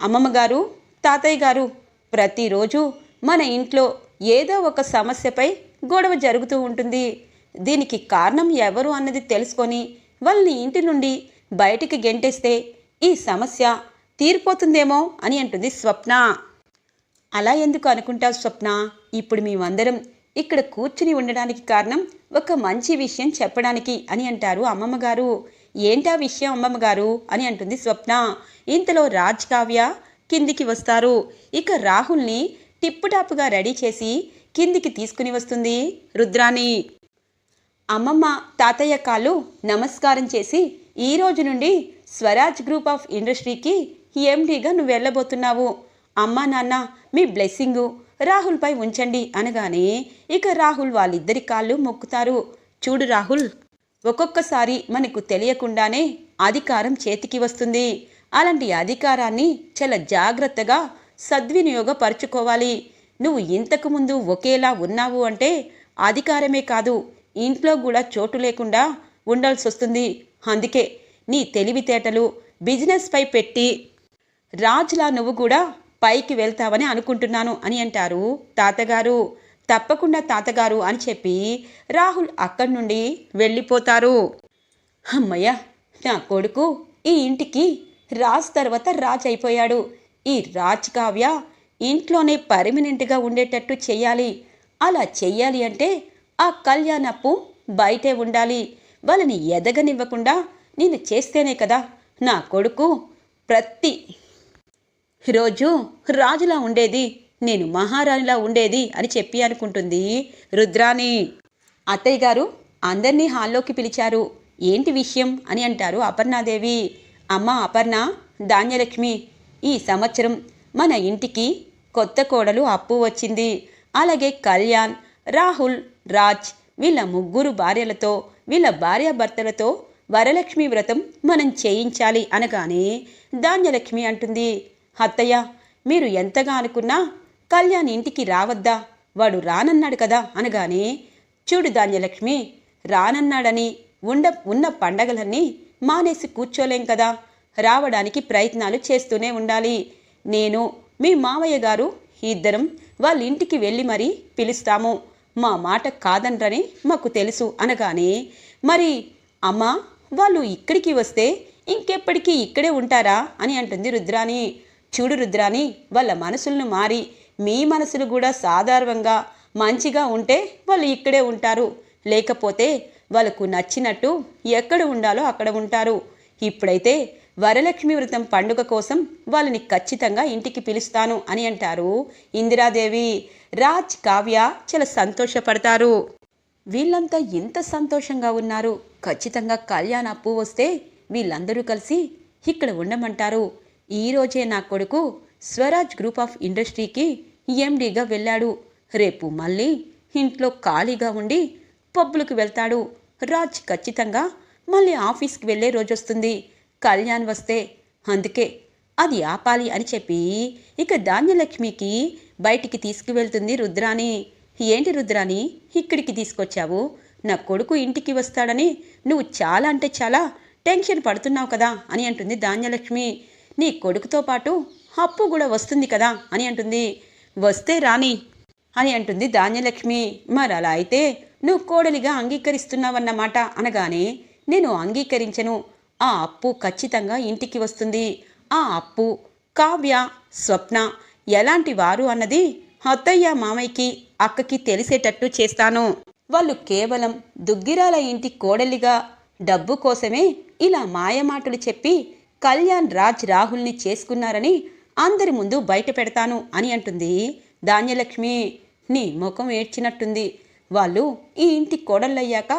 అమ్మమ్మ గారు తాతయ్య గారు ప్రతిరోజు మన ఇంట్లో ఏదో ఒక సమస్యపై గొడవ జరుగుతూ ఉంటుంది. దీనికి కారణం ఎవరు అన్నది తెలుసుకొని వాళ్ళని ఇంటి నుండి బయటికి గెంటేస్తే ఈ సమస్య తీరిపోతుందేమో అని అంటుంది స్వప్న. అలా ఎందుకు అనుకుంటావు స్వప్న? ఇప్పుడు మేమందరం ఇక్కడ కూర్చుని ఉండడానికి కారణం ఒక మంచి విషయం చెప్పడానికి అని అంటారు అమ్మమ్మగారు ఏంటా విషయం అమ్మమ్మ గారు అని అంటుంది స్వప్న. ఇంతలో రాజ్ కావ్య కిందికి వస్తారు. ఇక రాహుల్ని టిప్పుటాపుగా రెడీ చేసి కిందికి తీసుకుని వస్తుంది రుద్రాని అమ్మమ్మ తాతయ్య కాళ్ళు నమస్కారం చేసి ఈ రోజు నుండి స్వరాజ్ గ్రూప్ ఆఫ్ ఇండస్ట్రీకి ఎండీగా నువ్వు వెళ్ళబోతున్నావు. అమ్మా నాన్న మీ బ్లెస్సింగు రాహుల్పై ఉంచండి అనగానే ఇక రాహుల్ వాళ్ళిద్దరి కాళ్ళు మొక్కుతారు. చూడు రాహుల్ ఒక్కొక్కసారి మనకు తెలియకుండానే అధికారం చేతికి వస్తుంది. అలాంటి అధికారాన్ని చాలా జాగ్రత్తగా సద్వినియోగపరుచుకోవాలి. నువ్వు ఇంతకు ముందు ఒకేలా ఉన్నావు అంటే అధికారమే కాదు ఇంట్లో కూడా చోటు లేకుండా ఉండాల్సి వస్తుంది. అందుకే నీ తెలివితేటలు బిజినెస్పై పెట్టి రాజులా నువ్వు కూడా పైకి వెళ్తావని అనుకుంటున్నాను అని అంటారు తాతగారు. తప్పకుండా తాతగారు అని చెప్పి రాహుల్ అక్కడి నుండి వెళ్ళిపోతారు. అమ్మయ్య నా కొడుకు ఈ ఇంటికి రాజ్ తర్వాత రాజ్ అయిపోయాడు. ఈ రాజ్ కావ్య ఇంట్లోనే పర్మనెంట్గా ఉండేటట్టు చెయ్యాలి. అలా చెయ్యాలి అంటే ఆ కళ్యాణప్పు బయటే ఉండాలి. వాళ్ళని ఎదగనివ్వకుండా నేను చేస్తేనే కదా నా కొడుకు ప్రతి రోజు రాజులా ఉండేది. నేను మహారాణిలా ఉండేది అని చెప్పి అనుకుంటుంది రుద్రాణి. అత్తయ్య గారు అందరినీ హాల్లోకి పిలిచారు. ఏంటి విషయం? అని అంటారు అపర్ణాదేవి. అమ్మ అపర్ణ ధాన్యలక్ష్మి ఈ సంవత్సరం మన ఇంటికి కొత్త కోడలు అప్పు వచ్చింది. అలాగే కళ్యాణ్ రాహుల్ రాజ్ వీళ్ళ ముగ్గురు భార్యలతో వీళ్ళ భార్యాభర్తలతో వరలక్ష్మి వ్రతం మనం చేయించాలి అనగానే ధాన్యలక్ష్మి అంటుంది. అత్తయ్య మీరు ఎంతగా అనుకున్నా కళ్యాణ్ ఇంటికి రావద్దా? వాడు రానన్నాడు కదా? అనగానే చూడు ధాన్యలక్ష్మి రానన్నాడని ఉండ ఉన్న పండగలన్నీ మానేసి కూర్చోలేం కదా? రావడానికి ప్రయత్నాలు చేస్తూనే ఉండాలి. నేను మీ మావయ్య గారు ఇద్దరం వాళ్ళ ఇంటికి వెళ్ళి మరీ పిలుస్తాము. మా మాట కాదనరని మాకు తెలుసు. అనగానే మరి అమ్మా వాళ్ళు ఇక్కడికి వస్తే ఇంకెప్పటికీ ఇక్కడే ఉంటారా? అని అంటుంది రుద్రాని చూడు రుద్రాని వాళ్ళ మనసులను మారి మీ మనసులు కూడా సాధారణంగా మంచిగా ఉంటే వాళ్ళు ఇక్కడే ఉంటారు. లేకపోతే వాళ్ళకు నచ్చినట్టు ఎక్కడ ఉండాలో అక్కడ ఉంటారు. ఇప్పుడైతే వరలక్ష్మి వ్రతం పండుగ కోసం వాళ్ళని ఖచ్చితంగా ఇంటికి పిలుస్తాను అని అంటారు ఇందిరాదేవి. రాజ్ కావ్య చాలా సంతోషపడతారు. వీళ్ళంతా ఎంత సంతోషంగా ఉన్నారు. ఖచ్చితంగా కళ్యాణ అప్పు వస్తే వీళ్ళందరూ కలిసి ఇక్కడ ఉండమంటారు. ఈరోజే నా కొడుకు స్వరాజ్ గ్రూప్ ఆఫ్ ఇండస్ట్రీకి ఎండీగా వెళ్ళాడు. రేపు మళ్ళీ ఇంట్లో ఖాళీగా ఉండి పబ్బులకు వెళ్తాడు. రాజ్ ఖచ్చితంగా మళ్ళీ ఆఫీస్కి వెళ్ళే రోజు వస్తుంది కళ్యాణ్ వస్తే అందుకే అది ఆపాలి అని చెప్పి ఇక ధాన్యలక్ష్మికి బయటికి తీసుకువెళ్తుంది రుద్రాని ఏంటి రుద్రాని ఇక్కడికి తీసుకొచ్చావు? నా కొడుకు ఇంటికి వస్తాడని నువ్వు చాలా అంటే చాలా టెన్షన్ పడుతున్నావు కదా అని అంటుంది ధాన్యలక్ష్మి. నీ కొడుకుతో పాటు అప్పు కూడా వస్తుంది కదా అని అంటుంది. వస్తే రాని అని అంటుంది ధాన్యలక్ష్మి. మరి అలా అయితే నువ్వు కోడలిగా అంగీకరిస్తున్నావన్నమాట అనగానే నేను అంగీకరించను. ఆ అప్పు ఖచ్చితంగా ఇంటికి వస్తుంది. ఆ అప్పు కావ్య స్వప్న ఎలాంటి వారు అన్నది అత్తయ్య మామయ్యకి అక్కకి తెలిసేటట్టు చేస్తాను. వాళ్ళు కేవలం దుగ్గిరాల ఇంటి కోడలిగా డబ్బు కోసమే ఇలా మాయమాటలు చెప్పి కళ్యాణ్ రాజ్ రాహుల్ని చేసుకున్నారని అందరి ముందు బయట పెడతాను అని అంటుంది. ధాన్యలక్ష్మి నీ ముఖం ఏడ్చినట్టుంది. వాళ్ళు ఈ ఇంటి కోడళ్ళయ్యాక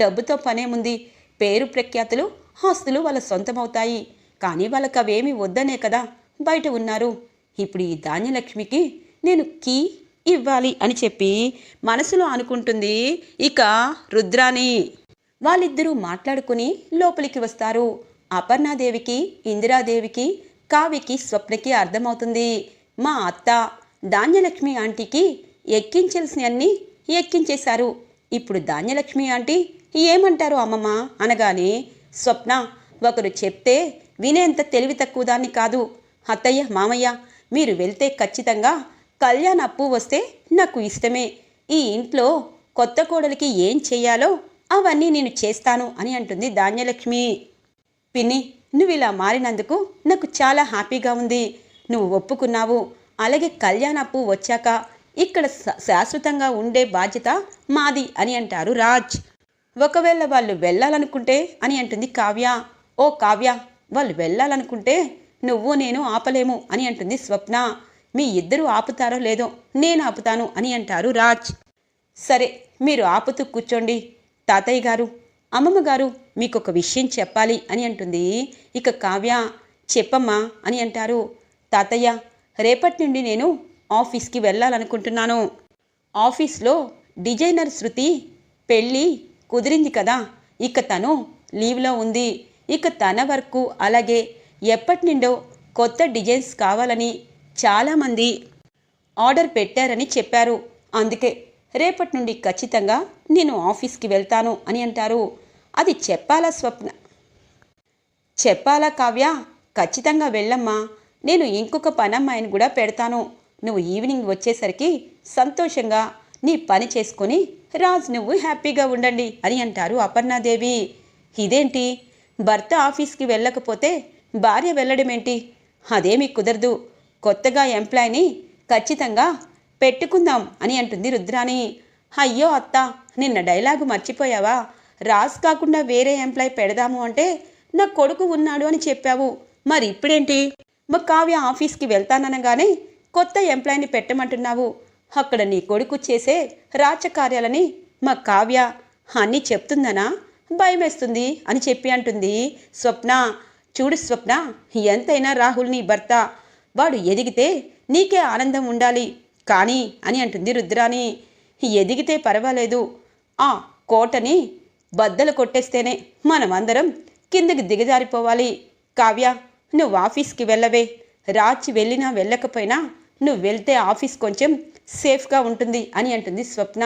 డబ్బుతో పనేముంది పేరు ప్రఖ్యాతులు ఆస్తులు వాళ్ళ సొంతమవుతాయి. కానీ వాళ్ళకి అవేమీ వద్దనే కదా బయట ఉన్నారు. ఇప్పుడు ఈ ధాన్యలక్ష్మికి నేను కీ ఇవ్వాలి అని చెప్పి మనసులో అనుకుంటుంది ఇక రుద్రాని వాళ్ళిద్దరూ మాట్లాడుకుని లోపలికి వస్తారు. అపర్ణాదేవికి ఇందిరాదేవికి కావ్యకి స్వప్నకి అర్థమవుతుంది. మా అత్త ధాన్యలక్ష్మి ఆంటీకి ఎక్కించాల్సినవన్నీ ఎక్కించేశారు. ఇప్పుడు ధాన్యలక్ష్మి ఆంటీ ఏమంటారు అమ్మమ్మ? అనగానే స్వప్న ఒకరు చెప్తే వినేంత తెలివి తక్కువ దాన్ని కాదు. అత్తయ్య మామయ్య మీరు వెళ్తే ఖచ్చితంగా కళ్యాణ్ అప్పు వస్తే నాకు ఇష్టమే. ఈ ఇంట్లో కొత్త కోడలికి ఏం చేయాలో అవన్నీ నేను చేస్తాను అని అంటుంది ధాన్యలక్ష్మి. పిన్ని నువ్వు ఇలా మారినందుకు నాకు చాలా హ్యాపీగా ఉంది. నువ్వు ఒప్పుకున్నావు. అలాగే కళ్యాణప్పు వచ్చాక ఇక్కడ శా- శాశ్వతంగా ఉండే బాధ్యత మాది అని అంటారు రాజ్. ఒకవేళ వాళ్ళు వెళ్ళాలనుకుంటే అని అంటుంది కావ్య. ఓ కావ్య వాళ్ళు వెళ్ళాలనుకుంటే నువ్వు నేను ఆపలేము అని అంటుంది స్వప్న. మీ ఇద్దరు ఆపుతారో లేదో నేను ఆపుతాను అని అంటారు రాజ్. సరే మీరు ఆపుతూ కూర్చోండి. తాతయ్య గారు అమ్మమ్మ గారు మీకు ఒక విషయం చెప్పాలి అని అంటుంది. ఇక కావ్య చెప్పమ్మా అని అంటారు. తాతయ్య రేపటి నుండి నేను ఆఫీస్కి వెళ్ళాలనుకుంటున్నాను. ఆఫీస్లో డిజైనర్ శృతి పెళ్ళి కుదిరింది కదా ఇక తను లీవ్లో ఉంది. ఇక తన వరకు అలాగే ఎప్పటి నుండో కొత్త డిజైన్స్ కావాలని చాలామంది ఆర్డర్ పెట్టారని చెప్పారు. అందుకే రేపటి నుండి ఖచ్చితంగా నేను ఆఫీస్కి వెళ్తాను అని అంటారు. అది చెప్పాలా స్వప్న? చెప్పాలా కావ్య? ఖచ్చితంగా వెళ్ళమ్మా. నేను ఇంకొక పనమ్మాయిని కూడా పెడతాను. నువ్వు ఈవినింగ్ వచ్చేసరికి సంతోషంగా నీ పని చేసుకొని రాజ్ నువ్వు హ్యాపీగా ఉండండి అని అంటారు అపర్ణాదేవి. ఇదేంటి? భర్త ఆఫీస్కి వెళ్ళకపోతే భార్య వెళ్ళడమేంటి? అదేమీ కుదరదు. కొత్తగా ఎంప్లాయ్ని ఖచ్చితంగా పెట్టుకుందాం అని అంటుంది రుద్రాణి. అయ్యో అత్త నిన్న డైలాగు మర్చిపోయావా? రాజ్ కాకుండా వేరే ఎంప్లాయ్ పెడదాము అంటే నా కొడుకు ఉన్నాడు అని చెప్పావు. మరి ఇప్పుడేంటి? మా కావ్య ఆఫీస్కి వెళ్తాననగానే కొత్త ఎంప్లాయ్ని పెట్టమంటున్నావు. అక్కడ నీ కొడుకు చేసే రాచకార్యాలని మా కావ్య అన్నీ చెప్తుందనా? భయమేస్తుంది అని చెప్పి అంటుంది. స్వప్న చూడు స్వప్న ఎంతైనా రాహుల్ నీ భర్త. వాడు ఎదిగితే నీకే ఆనందం ఉండాలి. కానీ అని అంటుంది రుద్రాని ఎదిగితే పర్వాలేదు. ఆ కోటని బద్దలు కొట్టేస్తేనే మనమందరం కిందకి దిగజారిపోవాలి. కావ్య నువ్వు ఆఫీస్కి వెళ్ళవే. రాచి వెళ్ళినా వెళ్ళకపోయినా నువ్వు వెళ్తే ఆఫీస్ కొంచెం సేఫ్గా ఉంటుంది అని అంటుంది స్వప్న.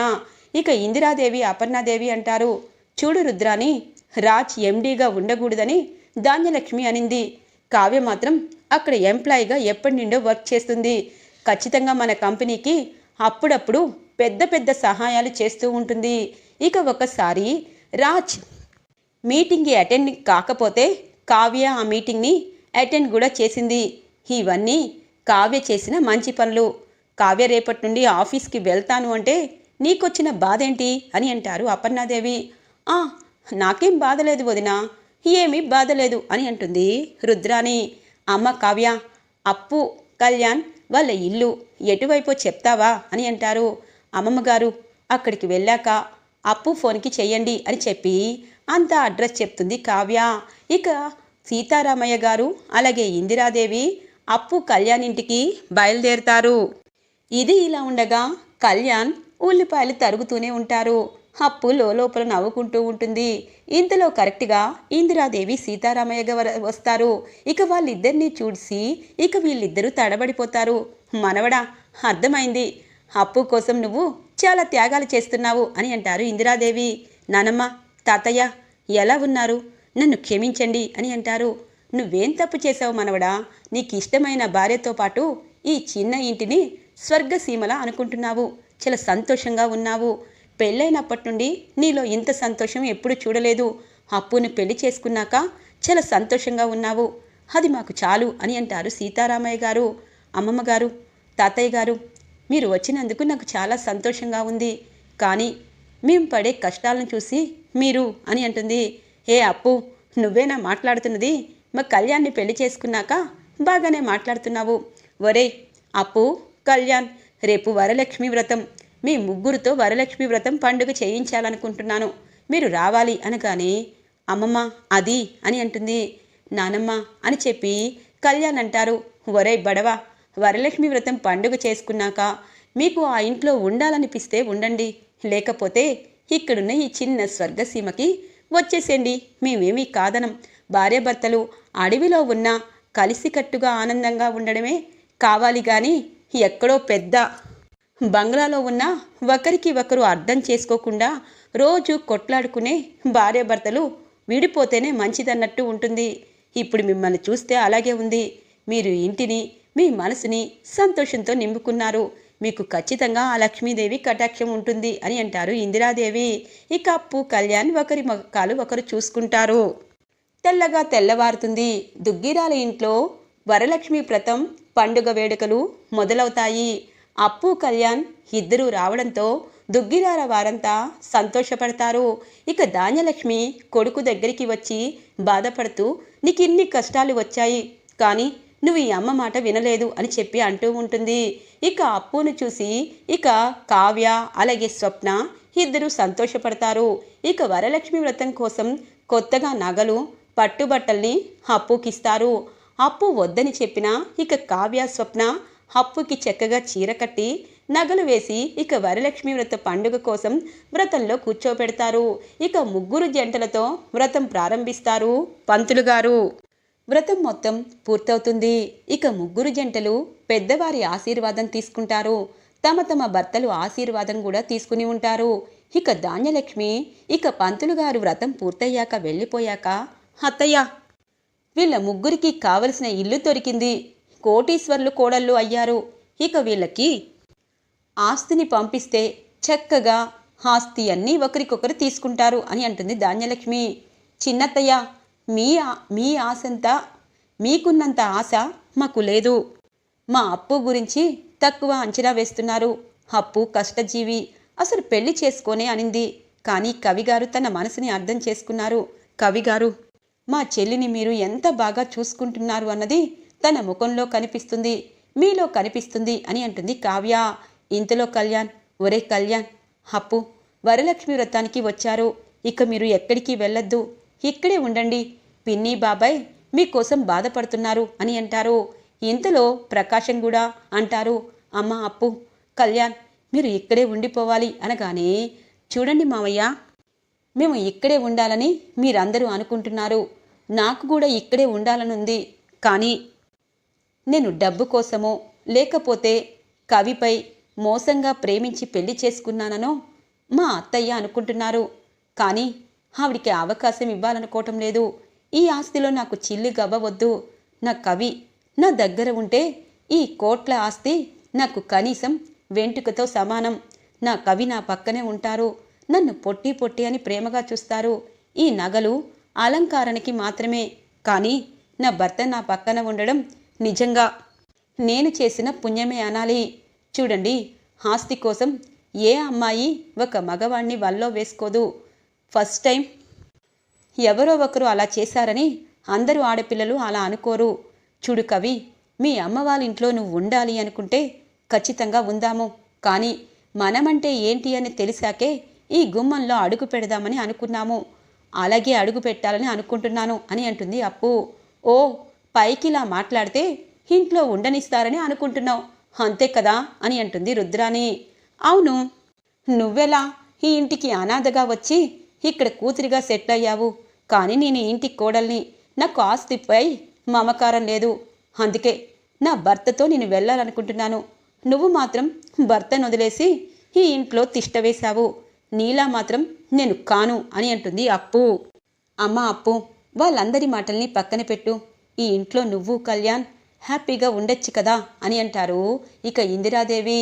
ఇక ఇందిరాదేవి అపర్ణాదేవి అంటారు. చూడు రుద్రాని రాజ్ ఎండీగా ఉండకూడదని ధాన్యలక్ష్మి అనింది. కావ్య మాత్రం అక్కడ ఎంప్లాయీగా ఎప్పటి నుండో వర్క్ చేస్తుంది. ఖచ్చితంగా మన కంపెనీకి అప్పుడప్పుడు పెద్ద పెద్ద సహాయాలు చేస్తూ ఉంటుంది. ఇక ఒకసారి రాజ్ మీటింగ్కి అటెండ్ కాకపోతే కావ్య ఆ మీటింగ్ని అటెండ్ కూడా చేసింది. ఇవన్నీ కావ్య చేసిన మంచి పనులు. కావ్య రేపటి నుండి ఆఫీస్కి వెళ్తాను అంటే నీకొచ్చిన బాధేంటి అని అంటారు అపర్ణాదేవి. ఆ నాకేం బాధ లేదు వదినా. ఏమీ బాధ లేదు అని అంటుంది రుద్రాని అమ్మ కావ్య అప్పు కళ్యాణ్ వాళ్ళ ఇల్లు ఎటువైపో చెప్తావా అని అంటారు. అమ్మమ్మగారు అక్కడికి వెళ్ళాక అప్పు ఫోన్కి చేయండి అని చెప్పి అంత అడ్రస్ చెప్తుంది కావ్య. ఇక సీతారామయ్య గారు అలాగే ఇందిరాదేవి అప్పు కళ్యాణ్ ఇంటికి బయలుదేరుతారు. ఇది ఇలా ఉండగా కళ్యాణ్ ఉల్లిపాయలు తరుగుతూనే ఉంటారు. అప్పు లోపల నవ్వుకుంటూ ఉంటుంది. ఇంతలో కరెక్ట్గా ఇందిరాదేవి సీతారామయ్య గారు వస్తారు. ఇక వాళ్ళిద్దరినీ చూసి ఇక వీళ్ళిద్దరూ తడబడిపోతారు. మనవడా అర్థమైంది. అప్పు కోసం నువ్వు చాలా త్యాగాలు చేస్తున్నావు అని అంటారు ఇందిరాదేవి. నానమ్మ తాతయ్య ఎలా ఉన్నారు? నన్ను క్షమించండి అని అంటారు. నువ్వేం తప్పు చేసావు మనవడా? నీకు ఇష్టమైన భార్యతో పాటు ఈ చిన్న ఇంటిని స్వర్గసీమలా అనుకుంటున్నావు. చాలా సంతోషంగా ఉన్నావు. పెళ్ళైనప్పటి నుండి నీలో ఇంత సంతోషం ఎప్పుడు చూడలేదు. అప్పును పెళ్ళి చేసుకున్నాక చాలా సంతోషంగా ఉన్నావు. అది మాకు చాలు అని అంటారు సీతారామయ్య గారు అమ్మమ్మ గారు తాతయ్య గారు. మీరు వచ్చినందుకు నాకు చాలా సంతోషంగా ఉంది. కానీ మేము పడే కష్టాలను చూసి మీరు అని అంటుంది. ఏ అప్పు నువ్వేనా మాట్లాడుతున్నది. మా కళ్యాణ్ని పెళ్ళి చేసుకున్నాక బాగానే మాట్లాడుతున్నావు. ఒరేయ్ అప్పు కళ్యాణ్ రేపు వరలక్ష్మి వ్రతం. మీ ముగ్గురితో వరలక్ష్మి వ్రతం పండుగ చేయించాలనుకుంటున్నాను. మీరు రావాలి అనగానే అమ్మమ్మ అది అని అంటుంది. నానమ్మ అని చెప్పి కళ్యాణ్ అంటారు. ఒరే బడవా వరలక్ష్మి వ్రతం పండుగ చేసుకున్నాక మీకు ఆ ఇంట్లో ఉండాలనిపిస్తే ఉండండి. లేకపోతే ఇక్కడున్న ఈ చిన్న స్వర్గసీమకి వచ్చేసేయండి. మేమేమీ కాదనం. భార్యాభర్తలు అడవిలో ఉన్న కలిసికట్టుగా ఆనందంగా ఉండడమే కావాలి కానీ ఎక్కడో పెద్ద బంగ్లాలో ఉన్న ఒకరికి ఒకరు అర్థం చేసుకోకుండా రోజు కొట్లాడుకునే భార్యాభర్తలు విడిపోతేనే మంచిదన్నట్టు ఉంటుంది. ఇప్పుడు మిమ్మల్ని చూస్తే అలాగే ఉంది. మీరు ఇంటిని మీ మనసుని సంతోషంతో నింపుకున్నారు. మీకు ఖచ్చితంగా ఆ లక్ష్మీదేవి కటాక్షం ఉంటుంది అని అంటారు ఇందిరాదేవి. ఇక అప్పు కళ్యాణ్ ఒకరి మొక్కలు ఒకరు చూసుకుంటారు. తెల్లగా తెల్లవారుతుంది. దుగ్గిరాల ఇంట్లో వరలక్ష్మి వ్రతం పండుగ వేడుకలు మొదలవుతాయి. అప్పు కళ్యాణ్ ఇద్దరూ రావడంతో దుగ్గిరాల వారంతా సంతోషపడతారు. ఇక ధాన్యలక్ష్మి కొడుకు దగ్గరికి వచ్చి బాధపడుతూ నీకు ఇన్ని కష్టాలు వచ్చాయి. కానీ నువ్వు ఈ అమ్మ మాట వినలేదు అని చెప్పి అంటూ ఉంటుంది. ఇక అప్పును చూసి ఇక కావ్య అలాగే స్వప్న ఇద్దరు సంతోషపడతారు. ఇక వరలక్ష్మి వ్రతం కోసం కొత్తగా నగలు పట్టుబట్టల్ని అప్పుకిస్తారు. అప్పు వద్దని చెప్పినా ఇక కావ్య స్వప్న అప్పుకి చక్కగా చీర కట్టి నగలు వేసి ఇక వరలక్ష్మి వ్రత పండుగ కోసం వ్రతంలో కూర్చోపెడతారు. ఇక ముగ్గురు జంటలతో వ్రతం ప్రారంభిస్తారు పంతులు గారు. వ్రతం మొత్తం పూర్తవుతుంది. ఇక ముగ్గురు జంటలు పెద్దవారి ఆశీర్వాదం తీసుకుంటారు. తమ తమ భర్తలు ఆశీర్వాదం కూడా తీసుకుని ఉంటారు. ఇక ధాన్యలక్ష్మి ఇక పంతులు గారు వ్రతం పూర్తయ్యాక వెళ్ళిపోయాక అత్తయ్య వీళ్ళ ముగ్గురికి కావలసిన ఇల్లు దొరికింది. కోటీశ్వర్లు కోడళ్ళు అయ్యారు. ఇక వీళ్ళకి ఆస్తిని పంపిస్తే చక్కగా ఆస్తి అన్నీ ఒకరికొకరు తీసుకుంటారు అని అంటుంది ధాన్యలక్ష్మి. చిన్నత్తయ్య మీ ఆ- మీ ఆశంతా మీకున్నంత ఆశ మాకు లేదు. మా అప్పు గురించి తక్కువ అంచనా వేస్తున్నారు. అప్పు కష్టజీవి అసలు పెళ్ళి చేసుకోనే అనింది. కానీ కవిగారు తన మనసుని అర్థం చేసుకున్నారు. కవిగారు మా చెల్లిని మీరు ఎంత బాగా చూసుకుంటున్నారు అన్నది తన ముఖంలో కనిపిస్తుంది. మీలో కనిపిస్తుంది అని అంటుంది కావ్య. ఇంతలో కళ్యాణ్ ఒరే కళ్యాణ్ అప్పు వరలక్ష్మి వ్రతానికి వచ్చారు. ఇక మీరు ఎక్కడికి వెళ్ళొద్దు. ఇక్కడే ఉండండి. పిన్ని బాబాయ్ మీకోసం బాధపడుతున్నారు అని అంటారు. ఇంతలో ప్రకాశం కూడా అంటారు అమ్మ అప్పు కళ్యాణ్ మీరు ఇక్కడే ఉండిపోవాలి అనగానే చూడండి మావయ్య మేము ఇక్కడే ఉండాలని మీరందరూ అనుకుంటున్నారు. నాకు కూడా ఇక్కడే ఉండాలనుంది. కానీ నేను డబ్బు కోసమో లేకపోతే కవిపై మోసంగా ప్రేమించి పెళ్ళి చేసుకున్నాననో మా అత్తయ్య అనుకుంటున్నారు. కానీ ఆవిడికి అవకాశం ఇవ్వాలనుకోవటం లేదు. ఈ ఆస్తిలో నాకు చిల్లి గవ్వవద్దు. నా కవి నా దగ్గర ఉంటే ఈ కోట్ల ఆస్తి నాకు కనీసం వెంట్రుకతో సమానం. నా కవి నా పక్కనే ఉంటారు. నన్ను పొట్టి పొట్టి అని ప్రేమగా చూస్తారు. ఈ నగలు అలంకారానికి మాత్రమే. కానీ నా భర్త నా పక్కన ఉండడం నిజంగా నేను చేసిన పుణ్యమే అనాలి. చూడండి ఆస్తి కోసం ఏ అమ్మాయి ఒక మగవాణ్ణి వల్లో వేసుకోదు. First time. ఎవరో ఒకరు అలా చేశారని అందరూ ఆడపిల్లలు అలా అనుకోరు. చూడు కవి మీ అమ్మ వాళ్ళ ఇంట్లో నువ్వు ఉండాలి అనుకుంటే ఖచ్చితంగా ఉందాము. కానీ మనమంటే ఏంటి అని తెలిసాకే ఈ గుమ్మంలో అడుగు పెడదామని అనుకున్నాము. అలాగే అడుగు పెట్టాలని అనుకుంటున్నాను అని అంటుంది అప్పు. ఓ పైకిలా మాట్లాడితే ఇంట్లో ఉండనిస్తారని అనుకుంటున్నావు. అంతే కదా అని అంటుంది రుద్రాని అవును. నువ్వెలా? ఈ ఇంటికి అనాథగా వచ్చి ఇక్కడ కూతురిగా సెట్ అయ్యావు. కానీ నేను ఇంటి కోడల్ని. నాకు ఆస్తిపై మమకారం లేదు. అందుకే నా భర్తతో నేను వెళ్ళాలనుకుంటున్నాను. నువ్వు మాత్రం భర్తను వదిలేసి ఈ ఇంట్లో తిష్టవేశావు నీలా మాత్రం నేను కాను అని అంటుంది అప్పు. అమ్మ అప్పు వాళ్ళందరి మాటల్ని పక్కన పెట్టు. ఈ ఇంట్లో నువ్వు కళ్యాణ్ హ్యాపీగా ఉండొచ్చు కదా అని అంటారు ఇక ఇందిరాదేవి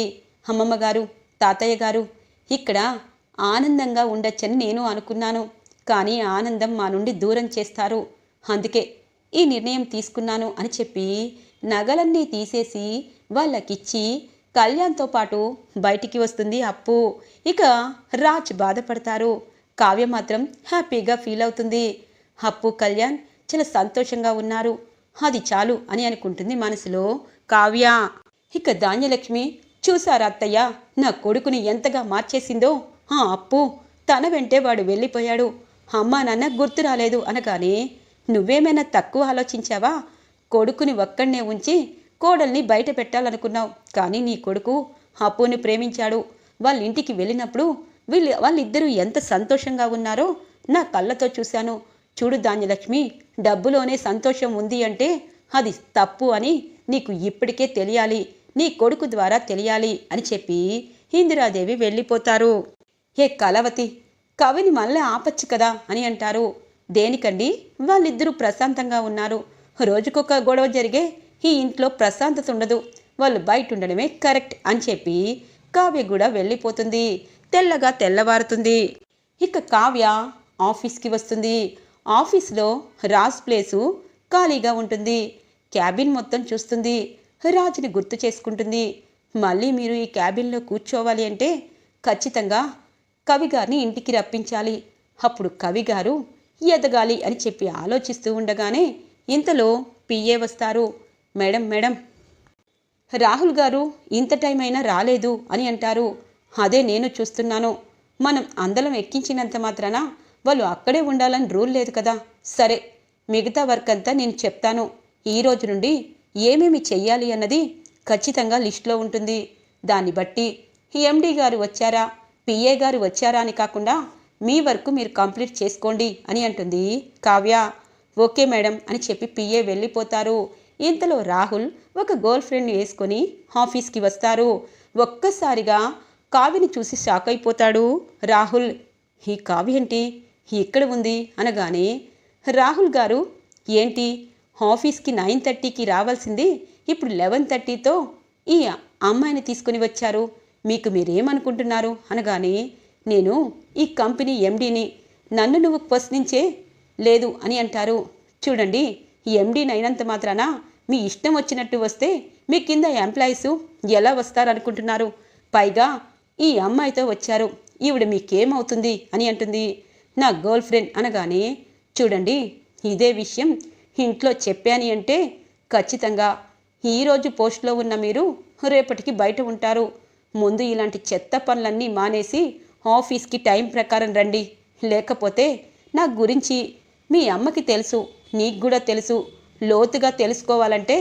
అమ్మమ్మ గారు తాతయ్య గారు. ఇక్కడ ఆనందంగా ఉండొచ్చని నేను అనుకున్నాను. కానీ ఆనందం మా నుండి దూరం చేస్తారు. అందుకే ఈ నిర్ణయం తీసుకున్నాను అని చెప్పి నగలన్నీ తీసేసి వాళ్ళకిచ్చి కళ్యాణ్తో పాటు బయటికి వస్తుంది అప్పు. ఇక రాజ్ బాధపడతారు. కావ్య మాత్రం హ్యాపీగా ఫీల్ అవుతుంది. అప్పు కళ్యాణ్ చాలా సంతోషంగా ఉన్నారు. అది చాలు అని అనుకుంటుంది మనసులో కావ్య. ఇక ధాన్యలక్ష్మి చూసారా అత్తయ్య నా కొడుకుని ఎంతగా మార్చేసిందో అప్పు. తన వెంటే వాడు వెళ్ళిపోయాడు. అమ్మా నాన్న గుర్తు రాలేదు అనగానే నువ్వేమైనా తక్కువ ఆలోచించావా? కొడుకుని ఒక్కడనే ఉంచి కోడల్ని బయట పెట్టాలనుకున్నావు. కానీ నీ కొడుకు అప్పుని ప్రేమించాడు. వాళ్ళ ఇంటికి వెళ్ళినప్పుడు వీళ్ళు వాళ్ళిద్దరూ ఎంత సంతోషంగా ఉన్నారో నా కళ్ళతో చూశాను. చూడు ధాన్యలక్ష్మి డబ్బులోనే సంతోషం ఉంది అంటే అది తప్పు అని నీకు ఇప్పటికే తెలియాలి. నీ కొడుకు ద్వారా తెలియాలి అని చెప్పి ఇందిరాదేవి వెళ్ళిపోతారు. ఏ కలవతి కవిని మళ్ళీ ఆపచ్చు కదా అని అంటారు. దేనికండి? వాళ్ళిద్దరూ ప్రశాంతంగా ఉన్నారు. రోజుకొక గొడవ జరిగే ఈ ఇంట్లో ప్రశాంతత ఉండదు. వాళ్ళు బయట ఉండడమే కరెక్ట్ అని చెప్పి కావ్య కూడా వెళ్ళిపోతుంది. తెల్లగా తెల్లవారుతుంది. ఇక కావ్య ఆఫీస్కి వస్తుంది. ఆఫీస్లో రాజ్ ప్లేసు ఖాళీగా ఉంటుంది. క్యాబిన్ మొత్తం చూస్తుంది. రాజుని గుర్తు చేసుకుంటుంది. మళ్ళీ మీరు ఈ క్యాబిన్లో కూర్చోవాలి అంటే ఖచ్చితంగా కవిగారిని ఇంటికి రప్పించాలి. అప్పుడు కవిగారు ఎదగాలి అని చెప్పి ఆలోచిస్తూ ఉండగానే ఇంతలో పిఏ వస్తారు. Madam madam. రాహుల్ గారు ఇంత టైం అయినా రాలేదు అని అంటారు. అదే నేను చూస్తున్నాను. మనం అందలం ఎక్కించినంత మాత్రాన వాళ్ళు అక్కడే ఉండాలని రూల్ లేదు కదా. సరే మిగతా వర్క్ అంతా నేను చెప్తాను. ఈ రోజు నుండి ఏమేమి చెయ్యాలి అన్నది ఖచ్చితంగా లిస్టులో ఉంటుంది. దాన్ని బట్టి ఎండి గారు వచ్చారా? పిఏ గారు వచ్చారా అని కాకుండా మీ వర్క్ మీరు కంప్లీట్ చేసుకోండి అని అంటుంది కావ్య. ఓకే మేడం అని చెప్పి పిఏ వెళ్ళిపోతారు. ఇంతలో రాహుల్ ఒక గర్ల్ ఫ్రెండ్ వేసుకొని ఆఫీస్కి వస్తారు. ఒక్కసారిగా కావ్యని చూసి షాక్ అయిపోతాడు రాహుల్. ఈ కావ్య ఏంటి? ఇక్కడ ఉంది? అనగానే రాహుల్ గారు ఏంటి? ఆఫీస్కి నైన్ థర్టీకి రావాల్సింది ఇప్పుడు లెవెన్ థర్టీతో ఈ అమ్మాయిని తీసుకుని వచ్చారు. మీకు మీరేమనుకుంటున్నారు? అనగానే నేను ఈ కంపెనీ ఎండీని నన్ను నువ్వు ప్రశ్నించే లేదు అని అంటారు. చూడండి ఎండీని అయినంత మాత్రాన మీ ఇష్టం వచ్చినట్టు వస్తే మీ కింద ఎంప్లాయీస్ ఎలా వస్తారనుకుంటున్నారు? పైగా ఈ అమ్మాయితో వచ్చారు. ఈవిడ మీకేమవుతుంది అని అంటుంది నా గర్ల్ ఫ్రెండ్ అనగానే చూడండి ఇదే విషయం ఇంట్లో చెప్పాని అంటే ఖచ్చితంగా ఈరోజు పోస్ట్లో ఉన్న మీరు రేపటికి బయట ఉంటారు. ముందు ఇలాంటి చెత్త పనులన్నీ మానేసి ఆఫీస్కి టైం ప్రకారం రండి. లేకపోతే నా గురించి మీ అమ్మకి తెలుసు నీకు కూడా తెలుసు. లోతుగా తెలుసుకోవాలంటే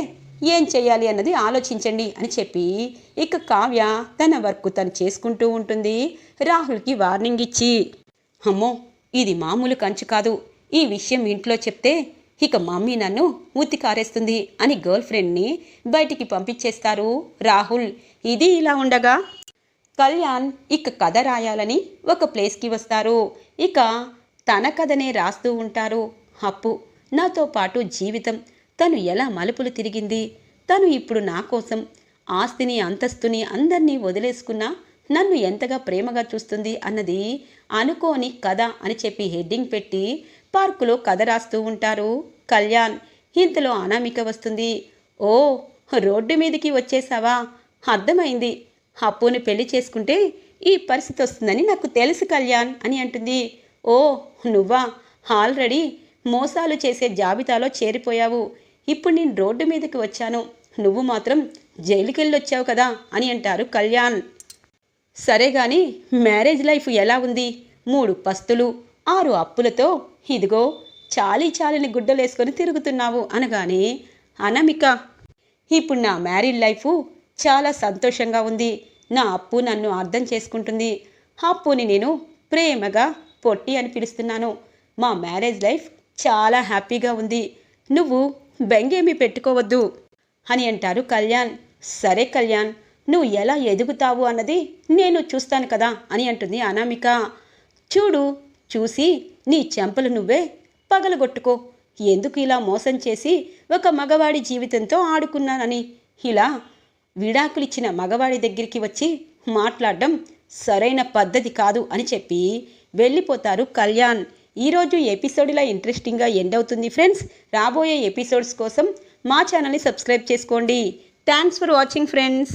ఏం చేయాలి అన్నది ఆలోచించండి అని చెప్పి ఇక కావ్య తన వర్క్ తను చేసుకుంటూ ఉంటుంది. రాహుల్కి వార్నింగ్ ఇచ్చి అమ్మో ఇది మామూలు కంచు కాదు. ఈ విషయం ఇంట్లో చెప్తే ఇక మమ్మీ నన్ను ఉత్తి కారేస్తుంది అని గర్ల్ ఫ్రెండ్ని బయటికి పంపించేస్తారు రాహుల్. ఇది ఇలా ఉండగా కళ్యాణ్ ఇక కథ రాయాలని ఒక ప్లేస్కి వస్తారు. ఇక తన కథనే రాస్తూ ఉంటారు. అప్పు నాతో పాటు జీవితం. తను ఎలా మలుపులు తిరిగింది? తను ఇప్పుడు నా కోసం ఆస్తిని అంతస్తుని అందరినీ వదిలేసుకున్నా నన్ను ఎంతగా ప్రేమగా చూస్తుంది అన్నది అనుకోని కథ అని చెప్పి హెడ్డింగ్ పెట్టి పార్కులో కథ రాస్తూ ఉంటారు. కళ్యాణ్ ఇంతలో అనామిక వస్తుంది. ఓ రోడ్డు మీదకి వచ్చేసావా అర్థమైంది. అప్పుని పెళ్ళి చేసుకుంటే ఈ పరిస్థితి వస్తుందని నాకు తెలుసు కళ్యాణ్ అని అంటుంది. ఓ నువ్వా? ఆల్రెడీ మోసాలు చేసే జాబితాలో చేరిపోయావు. ఇప్పుడు నేను రోడ్డు మీదకి వచ్చాను. నువ్వు మాత్రం జైలుకి వెళ్ళొచ్చావు కదా అని అంటారు కళ్యాణ్. సరే కానీ మ్యారేజ్ లైఫ్ ఎలా ఉంది? మూడు పస్తులు. ఆరు అప్పులతో ఇదిగో చాలీ చాలిని గుడ్డలేసుకొని తిరుగుతున్నావు అనగానే అనామిక ఇప్పుడు నా మ్యారీడ్ లైఫ్ చాలా సంతోషంగా ఉంది. నా అప్పు నన్ను అర్థం చేసుకుంటుంది. అప్పుని నేను ప్రేమగా పొట్టి అని పిలుస్తున్నాను. మా మ్యారేజ్ లైఫ్ చాలా హ్యాపీగా ఉంది. నువ్వు బెంగేమీ పెట్టుకోవద్దు అని అంటారు కళ్యాణ్. సరే కళ్యాణ్ నువ్వు ఎలా ఎదుగుతావు అన్నది నేను చూస్తాను కదా అని అంటుంది అనామిక. చూడు చూసి నీ చెంపలు నువ్వే పగలగొట్టుకో. ఎందుకు ఇలా మోసం చేసి ఒక మగవాడి జీవితంతో ఆడుకున్నానని? ఇలా విడాకులిచ్చిన మగవాడి దగ్గరికి వచ్చి మాట్లాడడం సరైన పద్ధతి కాదు అని చెప్పి వెళ్ళిపోతారు కళ్యాణ్. ఈరోజు ఎపిసోడ్ ఇలా ఇంట్రెస్టింగ్గా ఎండ్ అవుతుంది ఫ్రెండ్స్. రాబోయే ఎపిసోడ్స్ కోసం మా ఛానల్ని సబ్స్క్రైబ్ చేసుకోండి. Thanks for watching friends.